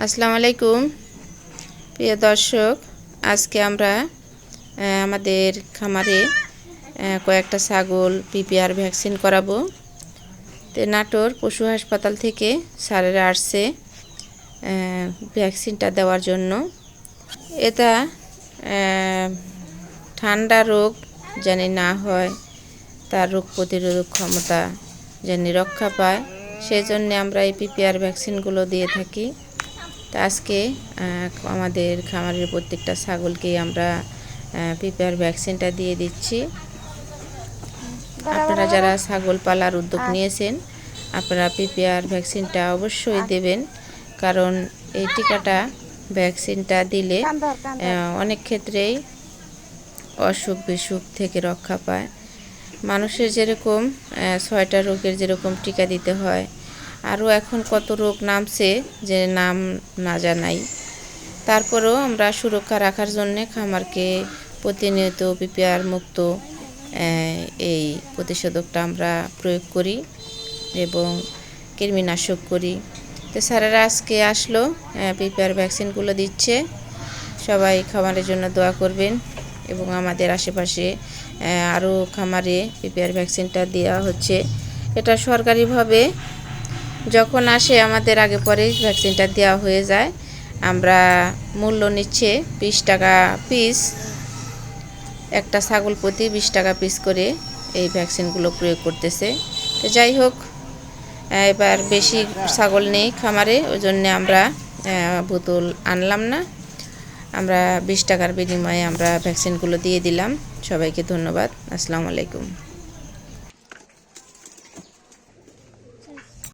আসসালামু আলাইকুম। প্রিয় দর্শক, আজকে আমরা আমাদের খামারে কয়েকটা ছাগল, পিপিআর ভ্যাকসিন করাবো। তো নাটোর পশু হাসপাতাল থেকে স্যারেরা আসছে ভ্যাকসিনটা দেওয়ার জন্য। এটা ঠান্ডা রোগ যেন না হয়, তার রোগ প্রতিরোধক ক্ষমতা যেন রক্ষা পায়। সেই জন্যে আমরা এই পিপিআর ভ্যাকসিনগুলো দিয়ে থাকি। তা আজকে আমাদের খামারের প্রত্যেকটা ছাগলকে আমরা পিপিআর ভ্যাকসিনটা দিয়ে দিচ্ছি। আপনারা যারা ছাগল পালার উদ্যোগ নিয়েছেন আপনারা পিপিআর ভ্যাকসিনটা অবশ্যই দেবেন। কারণ এই টিকাটা ভ্যাকসিনটা দিলে অনেক ক্ষেত্রেই অসুখ বিসুখ থেকে রক্ষা পায়। মানুষের যেরকম ছয়টা রোগের যেরকম টিকা দিতে হয় আরও এখন কত রোগ নামছে যে নাম না জানাই। তারপরেও আমরা সুরক্ষা রাখার জন্য খামারকে প্রতিনিয়ত পিপিআর মুক্ত এই প্রতিষেধকটা আমরা প্রয়োগ করি এবং কৃমিনাশক করি। তো স্যারেরা আজকে আসলো পিপিআর ভ্যাকসিনগুলো দিচ্ছে। সবাই খামারের জন্য দোয়া করবেন এবং আমাদের আশেপাশে আরও খামারে পিপিআর ভ্যাকসিনটা দেওয়া হচ্ছে। এটা সরকারিভাবে যখন আসে আমাদের আগে পরে ভ্যাকসিনটা দেওয়া হয়ে যায়, আমরা মূল্য নিচ্ছে বিশ টাকা পিস একটা ছাগল প্রতি বিশ টাকা পিস করে এই ভ্যাকসিনগুলো প্রয়োগ করতেছে। তো যাই হোক এবার বেশি ছাগল নেই খামারে, ওই জন্যে আমরা বোতল আনলাম না। আমরা বিশ টাকার বিনিময়ে আমরা ভ্যাকসিনগুলো দিয়ে দিলাম। সবাইকে ধন্যবাদ। আসসালামু আলাইকুম।